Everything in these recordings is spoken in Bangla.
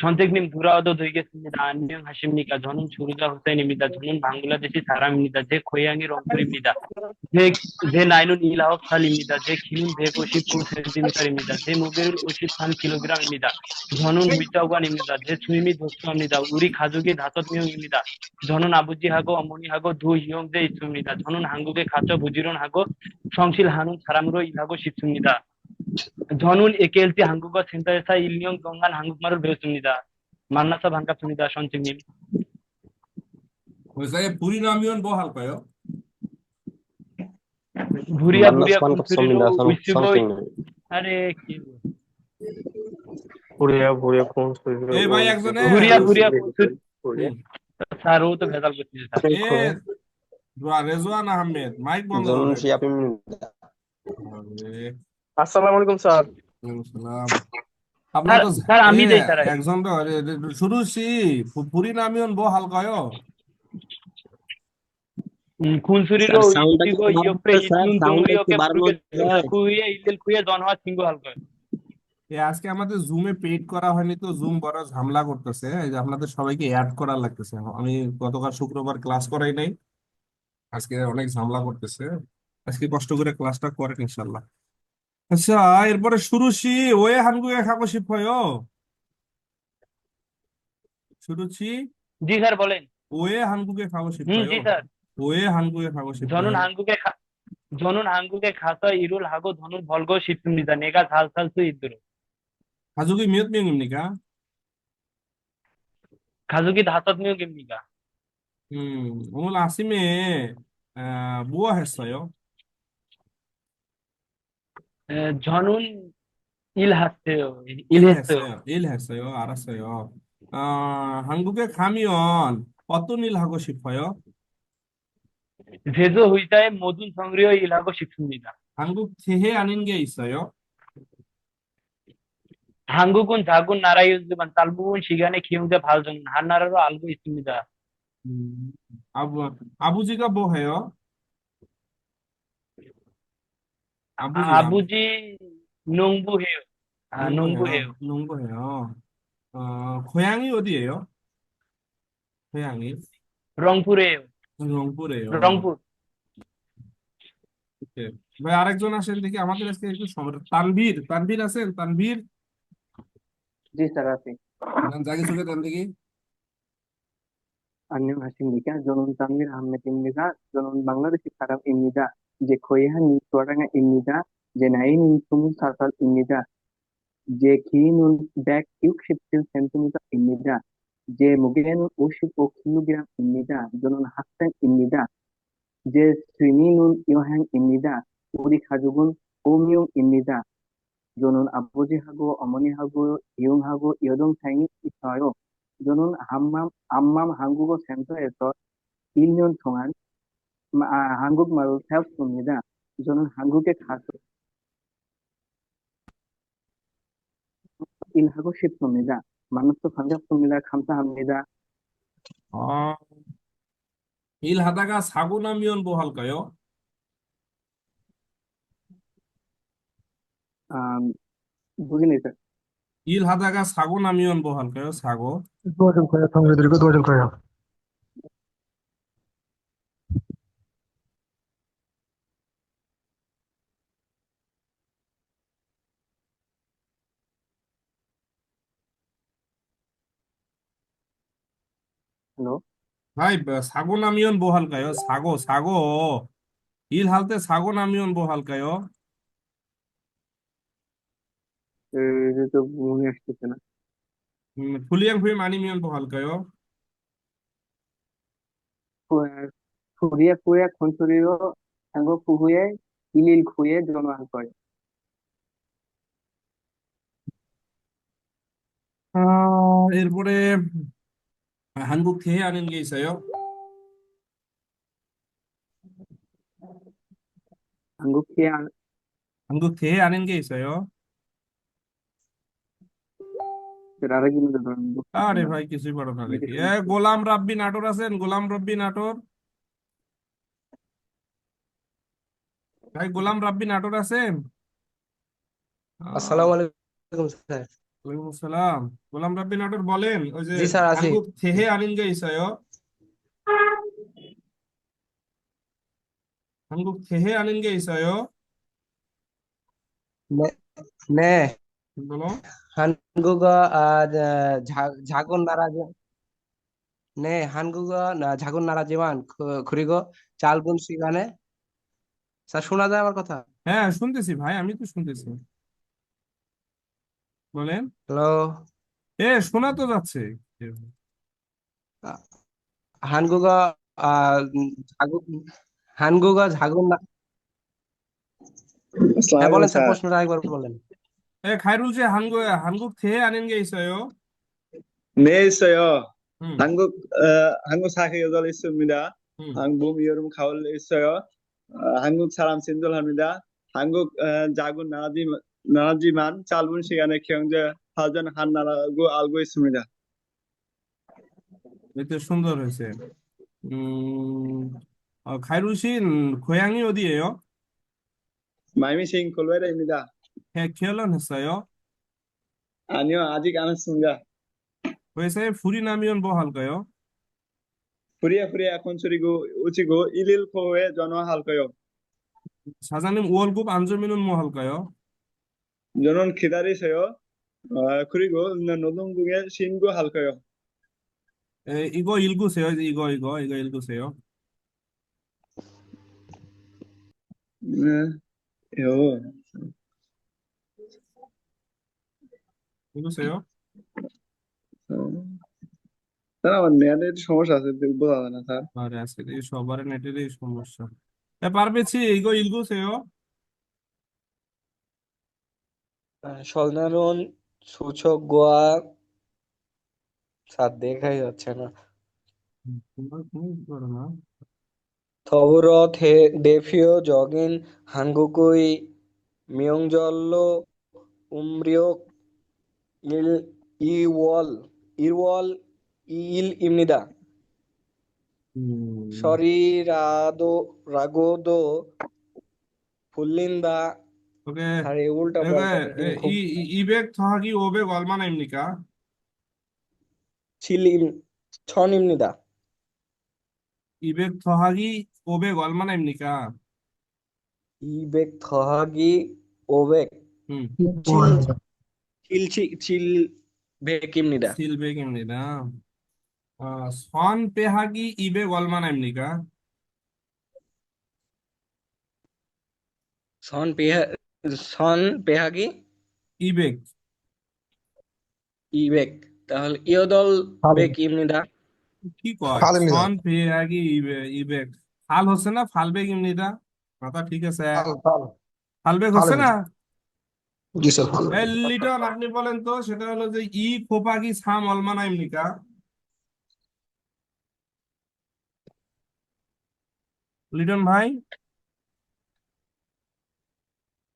선택님 돌아와도 되겠습니다. 안녕하십니까. 저는 조르자 후세인입니다. 저는 방글라데시 사람입니다. 제 고향이 롱풀입니다. 제, 제 나이는 19살입니다. 제 키는 159cm입니다. 제 무게는 53kg입니다. 저는 위자관입니다. 제 주임이 독수입니다. 우리 가족이 다섯 명입니다. 저는 아버지하고 어머니하고 두 형제 있습니다. 저는 한국에 가서 부지런하고 성실하는 사람으로 일하고 싶습니다. জনুন একেলতি হাঙ্গুক সিন্তা ইলিয়ং গঙ্গান হাঙ্গুক মারুল ভেউ সুনিদা মান্না সব হাঙ্গা সুনিদা সঞ্চিন নিম। ওইসাই পুরি নামিয়ন বহাল পায়ো ভুরিয়া ভুরিয়া সুনিদা সমথিং আরে কি ভুরিয়া ভুরিয়া কোন সুনিদা এই ভাই একজনে ভুরিয়া ভুরিয়া সারু তো ভেজাল করতেছে আসসালামু আলাইকুম স্যার। তো স্যার আমি দেই স্যার। একজন তো শুরু সি ইউটি গো ইতুন ওকে কুইয়ে ইতেল কুইয়ে জনহা আজকে আমাদের জুমে পেড করা হয়নি তো জুম বড় ঝামেলা করতেছে। এই যে আপনাদের সবাইকে অ্যাড করা লাগতেছে। আমি গতকাল শুক্রবার ক্লাস করাই নাই। আজকে অনেক ঝামেলা করতেছে। আজকে কষ্ট করে ক্লাসটা করেন ইনশাল্লাহ আচ্ছা এরপরে শুরুছি ওয়ে 한국에 가고 싶어요 শুরুছি জি স্যার বলেন ওয়ে 한국에 가고 হুম 싶어요 জি স্যার ওয়ে 한국에 가고 싶어요 저는 한국에 가 저는 한국에 가서 일을 하고 돈을 벌고 싶습니다. 내가 잘 살 수 있도록. 가족이 몇 명입니까? 가족이 다섯 명입니다. 음, 오늘 아침에 아, 뭐 했어요? 에, 저는 일했어요. 일했어요. 일했어요. 알았어요. 아, 한국에 가면 어떤 일 하고 싶어요? 제조 의자의 모든 성리어 일하고 싶습니다. 한국 새해 아닌 게 있어요? 한국은 작은 나라이지만 짧은 시간에 기용돼 발전 한 나라로 알고 있습니다. 음, 아부, 아버지가 뭐 해요? 아버지 농부해요. 아, 농부해요. 어, 고향이 어디예요? 고향이? ভাই আরেকজন আসেন দেখি আমাদের আজকে একটু সময় তানভীর তানভীর আছেন? তানভীর? জি স্যার আছি। জাগে চোখে দেন দেখি। আন্নি হাসিম নিকা। জনন তামির আহমেদ ইমনিকা। জনন বাংলাদেশি খারাপ ইমনিকা। 흐메드입니다 저는 방글라데시 사람입니다. 제 고향은 소라강입니다. 제 나이는 20살입니다 제 키는 167cm입니다. 제 무게는 55kg입니다. 저는 학생입니다. 제 취미는 여행입니다. 우리 가족은 5명입니다. 저는 아버지하고 어머니하고 형하고 여동생이 있어요. 저는 함맘, 암맘 한국어 센터에서 1년 동안 마- 아, 한국말을 배웠습니다. 저는 한국에 가서 일하고 싶습니다. 만나서 반갑습니다. 감사합니다. 아, 일하다가 사고 나면 뭐 할까요? 아, 모르겠네요. 일하다가 사고 나면 뭐 할까요? 사고. 도와줄 거예요. 당신들이고 도와줄 거예요. হ্যালো ভাই সাগো নামিয়ন বহাল কায়ো সাগো সাগো ইল হালতে সাগো নামিয়ন বহাল কায়ো এটা তো মনে আসতেছে না। ফুলিয়াং ফুই মানি মিয়ন বহাল কায়ো ফুরিয়া ফুরিয়া খুনসুরিও সাঙ্গ ফুহুয়ে ইলিল খুয়ে জনহাল করে এরপরে 한국 대회 하는 게 있어요? 한국 후에 안- 한국 대회 하는 게 있어요? 알아기는 ধরুন আরে ভাই কিছুই পারো না দেখি এ গোলাম রাব্বি নাটোর আছেন গোলাম রাব্বি নাটোর ভাই গোলাম রাব্বি নাটোর আছেন আসসালামু আলাইকুম স্যার ওয়ালাইকুম আসসালাম গোলাম রাব্বি নাটোর বলেন ওই যে জি স্যার আছি 한국 대해 아는 게 있어요? 한국 대해 아는 게 있어요? 네, 네. বলো 한국어 아, 자, 자- 작은 나라죠. 네, 한국어 나- 작은 나라지만 그, 그리고 짧은 시간에 স্যার শোনা যায় আমার কথা হ্যাঁ শুনতেছি ভাই আমি তো শুনতেছি বলেন হ্যালো এ শোনা তো যাচ্ছে 한국어 아, 음, 작은 한국어 작은 나 হ্যাঁ বলেন স্যার প্রশ্নটা একবার বলেন 에 খাইরুল 씨 한국 한국 대해 아는 게 있어요? 네, 있어요. 음, 한국, 어, 한국 사회 여덟 있습니다. 음. 한국 여름 가을 있어요. 어, 한국 사람 신들합니다. 한국 어, 작은 나라지, 나라지만 짧은 시간에 경제 발전한 나라고 알고 있습니다. এতে সুন্দর হয়েছে 음, 어, খাইরুল 씨 고향이 어디예요? 마이미싱 콜로레입니다. 해 결혼 했어요? 아니요, 아직 안 했습니다. 회사에 불이 나면 뭐 할까요? 후리야 후리야 콘소리고 우치고 119에 전화할 거요. 사장님 월급 안 주면은 뭐 할까요? 저는 기다리세요. 어, 그리고 노동부에 신고할 거요. 에, 이거 읽으세요. 이거 이거 이거 읽으세요. 네, 요. 읽으세요. স্যার আমার নেটে একটু সমস্যা আছে বোঝা যায় না স্যার আরে আজকে এই সবার নেটেরই সমস্যা এ পারবেছি 이거 সলনারন সূচক গোয়া স্যার দেখাই যাচ্ছে না। থবর থে ডেফিও জগিন হাঙ্গুকুই মিয়ংজল্ল উমরিওক ইল ইওয়াল ইরওয়াল ইল ইমনিদা। সরি রাদো রাগোদো ফুল্লিন্দা ઓકે અરે ઉલટા ઈ ઈબેક થાગી ઓબેક ઓલમાન એમનિકા ছিলিম ছন ইমনিদা ইবেক থহাগি ওবেক অলমান এমনিকা ইবেক থহাগি ওবেক হুম। ছিল ছিল বেক ইমনিদা ছিল বেক ইমনিদা সন পেহাগি ইবেক অলমান এমনিকা সন পেহা সন পেহাগি ইবেক। ইবেক। তাহলে ইয়দল বেক ইমনিদা। কি কয়? ফাল ইমনিদা সন পেহাগি ইবেক। ফাল হচ্ছে না? ফালবেক ইমনিদা? মাথা ঠিক আছে। ফালবেক হচ্ছে না? লিটন আপনি বলেন তো সেটা হলো যে ই খোপাগি সাম অলমানা ইমনিকা। লিটন ভাই?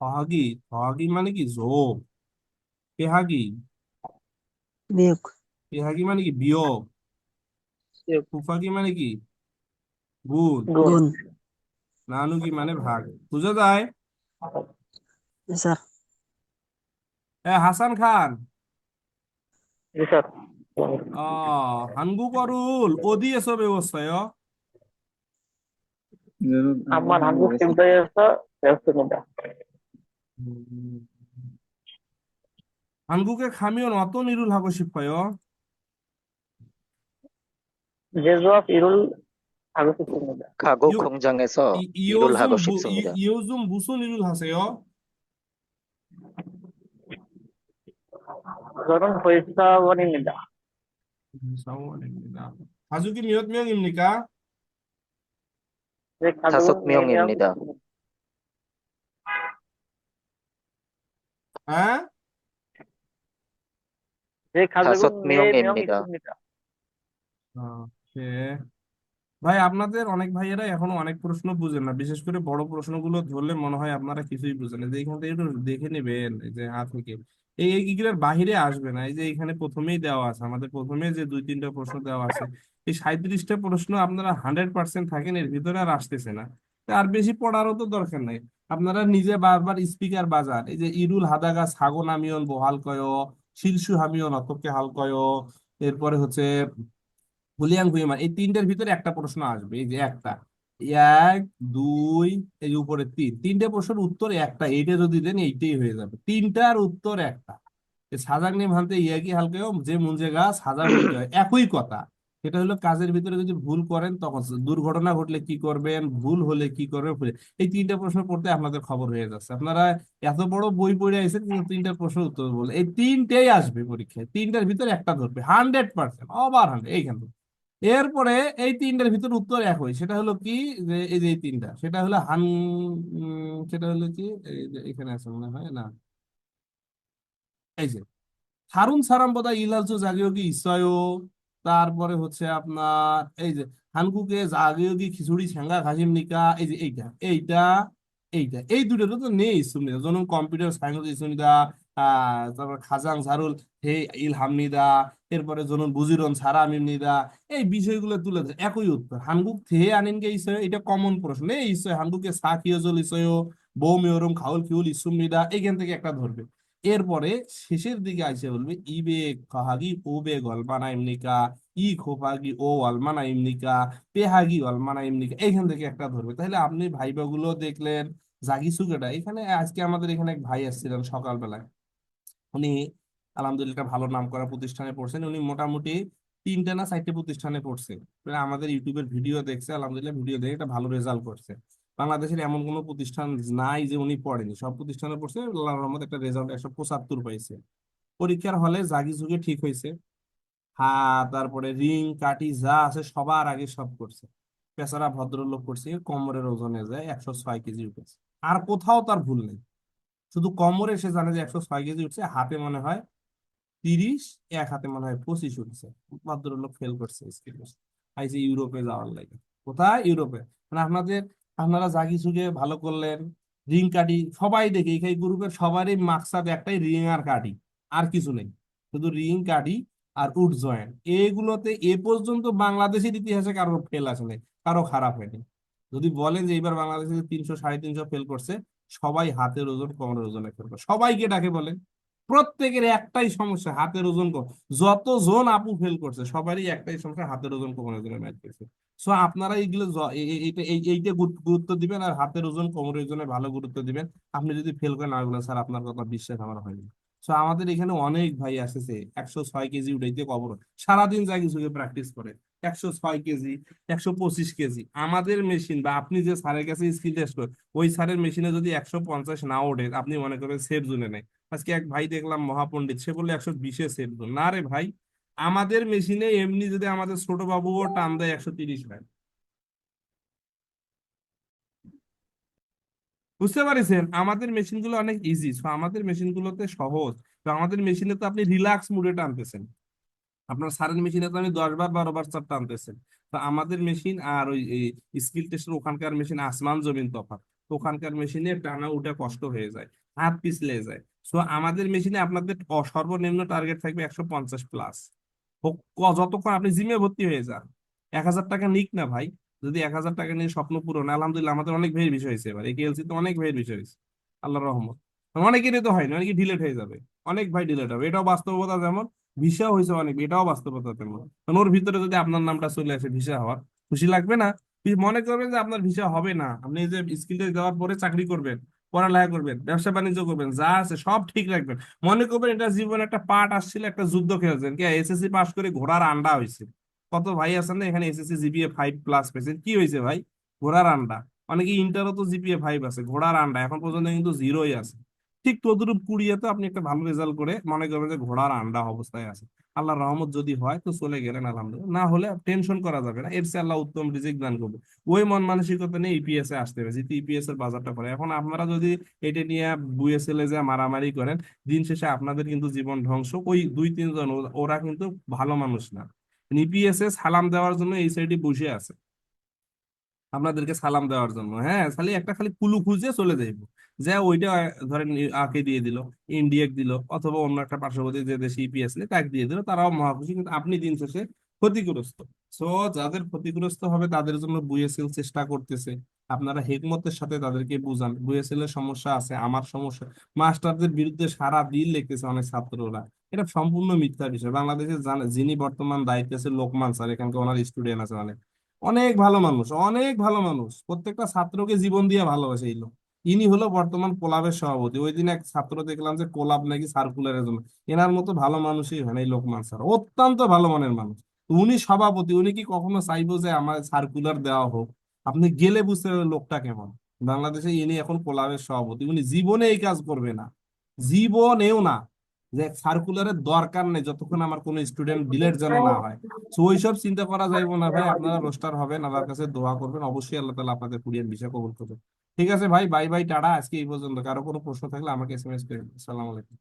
তহাগি তহাগি মানে কি যোগ? পেহাগি? বিয়োগ। পেহাগি মানে কি বিয়োগ? ফুফাগি মানে কি? গুণ। গুণ। নানুগি মানে ভাগ। বুঝা যায়? এ হাসান খান। স্যার হানগু করুল ওদি এসো ব্যবস্থায়। আমার হানগু 음, 한국에 가면 어떤 일을 하고 싶어요? 제조업 일을 하고 싶습니다. 가구 요- 공장에서 이, 이 일을 요즘 하고 무, 싶습니다. 이 요즘 무슨 일을 하세요? 저는 회사원입니다. 사원입니다. 가족이 몇 명입니까? 제 다섯 가족은 네 명. 명입니다. 아? 제 다섯 가족은 네 명 명입니다. 있습니다. ওকে ভাই আপনাদের অনেক ভাইয়েরা এখনো অনেক প্রশ্ন বুঝেন না বিশেষ করে বড় প্রশ্নগুলো ধরলে মনে হয় আপনারা কিছুই বুঝেন না যে এখান থেকে একটু দেখে নেবেন এই যে আ থেকে এই এইগুলোর বাহিরে আসবে না এই যে এখানে প্রথমেই দেওয়া আছে আমাদের প্রথমে যে দুই তিনটা প্রশ্ন দেওয়া আছে এই সাঁইত্রিশটা প্রশ্ন আপনারা হান্ড্রেড পার্সেন্ট থাকেন এর ভিতরে আর আসতেছে না তা আর বেশি পড়ারও তো দরকার নাই। আপনারা নিজে বারবার স্পিকার বাজান। এই যে ইরুল হাদাগা সাগো নামিয়ন বহাল কয়, শিলসু হামিও হাল হালকয় এরপরে হচ্ছে হুলিয়াং হুইমান এই তিনটার ভিতরে একটা প্রশ্ন আসবে, এই যে একটা। এক, দুই, এই যে উপরে তিন। তিনটে প্রশ্নের উত্তর একটা, এইটা যদি দেন এইটাই হয়ে যাবে। তিনটার উত্তর একটা। সাজাং নিয়ে ভানতে ইয়াকি হালকেও যে মুঞ্জে গাছ হাজার একই কথা। সেটা হলো কাজের ভিতরে যদি ভুল করেন, তখন দুর্ঘটনা ঘটলে কি করবেন, ভুল হলে কি করবেন এই তিনটা প্রশ্ন পড়তে আপনাদের খবর হয়ে যাচ্ছে। আপনারা এত বড় বই পড়ে আইছেন কিন্তু তিনটা প্রশ্ন উত্তর বলে, এই তিনটেই আসবে পরীক্ষায়, তিনটার ভিতরে একটা ধরবে হান্ড্রেড পার্সেন্ট ওভার হান্ড্রেড এইখান থেকে এরপরে এই তিনটার ভিতর উত্তর একই, সেটা হলো কি যে, এই যে তিনটা, সেটা হলো হান সেটা হলো কি এখানে আছে মনে হয়, না। এই যে, হারুন সারাম বোধহয় ইলাজু জাগিয়োগি ইসয়ও তারপরে হচ্ছে আপনার এই যে হানকুকে জাগিয়োগি খিচুড়ি ছ্যাঙ্গা খাসিম নিকা, এই যে এইটা এইটা এইটা, এই দুটো তো নেই সুনিদা যেমন কম্পিউটার সায়েন্স সুনিদা তারপর খাজাং ঝারুল হে ইলহামনিদা এরপরে যেমন বুজিরন সারা মিমনিদা এই বিষয়গুলো তুলে ধরে, একই উত্তর। হানগুক থে আনিনকে ইসয়, এটা কমন প্রশ্ন। এই ইসয় হানগুকে সা কিয়জল ইসয় বৌ মেয়রম খাউল কিউল ইসুমনিদা এইখান থেকে একটা ধরবে। এরপরে শেষের দিকে আইসে বলবে ইবে কাহাগি ওবে গলমানা ইমনিকা, ই খোপাগি ও অলমানা ইমনিকা, পেহাগি অলমানা ইমনিকা। এইখান থেকে একটা ধরবে। তাহলে আপনি ভাইবা গুলো দেখলেন জাগি সুকেটা এখানে আজকে আমাদের এখানে এক ভাই আসছিলেন সকালবেলায়। উনি আলহামদুলিল্লাহ ভালো নাম করা প্রতিষ্ঠানে পড়ছেন। উনি মোটামুটি তিনটা না চারটে প্রতিষ্ঠানে পড়ছে। মানে আমাদের ইউটিউবের ভিডিও দেখছে, আলহামদুলিল্লাহ ভিডিও দেখে একটা ভালো রেজাল্ট করছে। বাংলাদেশের এমন কোনো প্রতিষ্ঠান নাই যে উনি পড়েনি। সব প্রতিষ্ঠানে পড়ছে আল্লাহর রহমত একটা রেজাল্ট একশো পঁচাত্তর পাইছে। পরীক্ষার হলে জাগি ঝুঁকে ঠিক হয়েছে হ্যাঁ তারপরে রিং কাটি যা আছে সবার আগে সব করছে। বেচারা ভদ্রলোক করছে, কোমরের ওজনে যায় একশো ছয় কেজি উঠেছে। আর কোথাও তার ভুল নেই। শুধু কোমরে সে জানে যে একশো ছয় কেজি উঠছে, হাতে মনে হয় তিরিশ, এক হাতে মনে হয় পঁচিশ উঠছে। ভদ্রলোক ফেল করছে ইউরোপে যাওয়ার লাগে। কোথায়? ইউরোপে। মানে আপনাদের আপনারা জাগি সুগে ভালো করলেন রিং কাটি সবাই দেখি, এই গ্রুপের সবারই মাকসাদ একটাই রিং আর কাটি আর কিছু নেই। শুধু রিং কাটি আর উড জয়েন্ট এগুলোতে এ পর্যন্ত বাংলাদেশের ইতিহাসে কারও ফেল আসে নাই, কারও খারাপ হয়নি। যদি বলেন যে এবার বাংলাদেশে তিনশো, সাড়ে তিনশো ফেল করছে, সবাই হাতের ওজন, কোমরের ওজনে ফেল করে সবাইকে ডাকে বলেন। প্রত্যেকের একটাই সমস্যা, হাতের ওজন কম। যত জন আপু ফেল করছে, সবারই একটাই সমস্যা, হাতের ওজন কোমরের ওজনে ম্যাচ করছে। সো আপনারা এইগুলো এইটা এই- এইটা গুরুত্ব দিবেন আর হাতের ওজন কোমরের ওজনে ভালো গুরুত্ব দিবেন। আপনি যদি ফেল করেন বলেন স্যার আপনার কথা বিশ্বাস আমার হয়নি সো আমাদের এখানে অনেক ভাই আসেছে একশো ছয় কেজি উঠাইতে কবর সারাদিন যা কিছু প্র্যাকটিস করে। একশো ছয় কেজি, একশো পঁচিশ কেজি। আমাদের মেশিন বা আপনি যে স্যারের কাছে স্কিল টেস্ট করেন ওই স্যারের মেশিনে যদি একশো পঞ্চাশ না ওঠে, আপনি মনে করেন সেফ জোনে নেই। আজকে এক ভাই দেখলাম মহাপণ্ডিত, সে বললে একশো বিশে সেফ জোন না রে ভাই, আমাদের মেশিনে এমনি যদি আমাদের ছোট বাবুও টান দেয় একশো তিরিশ ভাই। বুঝতে পারছেন? আমাদের মেশিনগুলো অনেক ইজি আমাদের মেশিন গুলোতে সহজ। তো আমাদের মেশিনে তো আপনি রিল্যাক্স মুডে টানতেছেন। আপনার সারের মেশিনে তো আমি দশ বার, বারো বার চার টানতেছেন তো আমাদের মেশিন আর ওই স্কিল টেস্টের ওখানকার মেশিন আসমান জমিন তফাৎ। ওখানকার মেশিনে টানা উঠা কষ্ট হয়ে যায়, হাত পিছলে যায়। সো আমাদের মেশিনে আপনাদের সর্বনিম্ন টার্গেট থাকবে একশো পঞ্চাশ প্লাস যতক্ষণ আপনি জিমে ভর্তি হয়ে যান, এক হাজার টাকা নিক না ভাই। যদি এক হাজার টাকা নিয়ে স্বপ্ন পূরণ, আলহামদুলিল্লাহ আমাদের অনেক ভাইয়ের বিষয় হয়েছে এবার। এই কেএলসি তো অনেক ভাইয়ের বিষয় হয়েছে। আল্লাহ রহমত। অনেকেরই তো হয়নি অনেকে ডিলেট হয়ে যাবে। অনেক ভাই ডিলেট হবে। এটাও বাস্তবতা যেমন ভিসা হয়েছে অনেক, এটাও বাস্তবতা তেমন। কারণ ওর ভিতরে যদি আপনার নামটা চলে আসে ভিসা হওয়ার, খুশি লাগবে না? মনে করবেন যে আপনার ভিসা হবে না। আপনি যে স্কিল টেস্ট দেওয়ার পরে চাকরি করবেন, পড়ালেখা করবেন, ব্যবসা বাণিজ্য করবেন, যা আছে সব ঠিক রাখবেন। মনে করবেন এটা জীবনে একটা পার্ট আসছিল, একটা যুদ্ধ খেলছেন। কে? এসএসসি পাস করে ঘোড়ার আন্ডা হয়েছে। কত ভাই আছেন না এখানে এসএসসি জিপিএ ফাইভ প্লাস পেয়েছেন? কি হয়েছে ভাই? ঘোড়ার আন্ডা। অনেকে ইন্টারও তো জিপিএ ফাইভ আছে, ঘোড়ার আন্ডা। এখন পর্যন্ত কিন্তু জিরোই আছে। ঠিক তদরূপ কুড়িয়ে তো আপনি একটা ভালো রেজাল্ট করে মনে করবেন যে ঘোড়ার আন্ডা অবস্থায় আছে। আল্লাহ রহমত যদি হয় তো চলে গেলেন, আলহামদুলিল্লাহ। না হলে টেনশন করা যাবে না। এর চেয়ে আল্লাহ উত্তম রিজিক দান করবে। ওই মন মানসিকতা নিয়ে ইপিএস এ আসতে হবে। যেহেতু ইপিএস এর বাজারটা করে এখন আপনারা যদি এটা নিয়ে বুয়েসেলে যে মারামারি করেন, দিন শেষে আপনাদের কিন্তু জীবন ধ্বংস। ওই দুই, তিনজন, ওরা কিন্তু ভালো মানুষ না। ইপিএস এ সালাম দেওয়ার জন্য এই সাইডে বসে আছে। আপনাদেরকে সালাম দেওয়ার জন্য। হ্যাঁ খালি একটা খালি কুলু খুঁজে চলে যাইবো। যা ওইটা ধরেন আকে দিয়ে দিল ইন্ডিয়াক দিল, অথবা অন্য একটা পার্শ্ববর্তী যে দেশে ইপিএস নেই তাকে দিয়ে দিল, তারাও মহাখুশি কিন্তু আপনি দিন শেষে ক্ষতিগ্রস্ত। সো যাদের ক্ষতিগ্রস্ত হবে তাদের জন্য বুয়েসেল চেষ্টা করতেছে। আপনারা হেকমতের সাথে তাদেরকে বুঝান। বুয়েসেলের সমস্যা আছে, আমার সমস্যা। মাস্টারদের বিরুদ্ধে সারা দিন লিখতেছে অনেক ছাত্ররা। এটা সম্পূর্ণ মিথ্যা বিষয়। বাংলাদেশে যিনি বর্তমান দায়িত্বে আছে লোকমান স্যার, এখানকার ওনার স্টুডেন্ট আছে অনেক। অনেক ভালো মানুষ, অনেক ভালো মানুষ। প্রত্যেকটা ছাত্রকে জীবন দিয়ে ভালোবাসে এই ইনি হলো বর্তমান কোলাবের সভাপতি। ওই দিন এক ছাত্র দেখলাম যে কোলাব নাকি সার্কুলারের জন্য। এনার মতো ভালো মানুষই হয় না এই লোকমান স্যার। অত্যন্ত ভালো মনের মানুষ। উনি সভাপতি, উনি কি কখনো চাইব যে আমার সার্কুলার দেওয়া হোক? আপনি গেলে বুঝতে পারবেন লোকটা কেমন। বাংলাদেশে ইনি এখন কোলাবের সভাপতি। উনি জীবনে এই কাজ করবে না। জীবনেও না। যে সার্কুলারের দরকার নেই, যতক্ষণ আমার কোনো স্টুডেন্ট ডিলেট যেন না হয়। তো ওইসব চিন্তা করা যাইব না ভাই, আপনারা রোস্টার হবেন, আল্লাহর কাছে দোয়া করবেন। অবশ্যই আল্লাহ তালা আপনাদের কুরিয়ান বিষয় কবুল করবেন ঠিক আছে ভাই বাই বাই টাটা। আজকে এই পর্যন্ত। কারও কোনো প্রশ্ন থাকলে আমাকে এসএমএস এস আসসালামু আলাইকুম।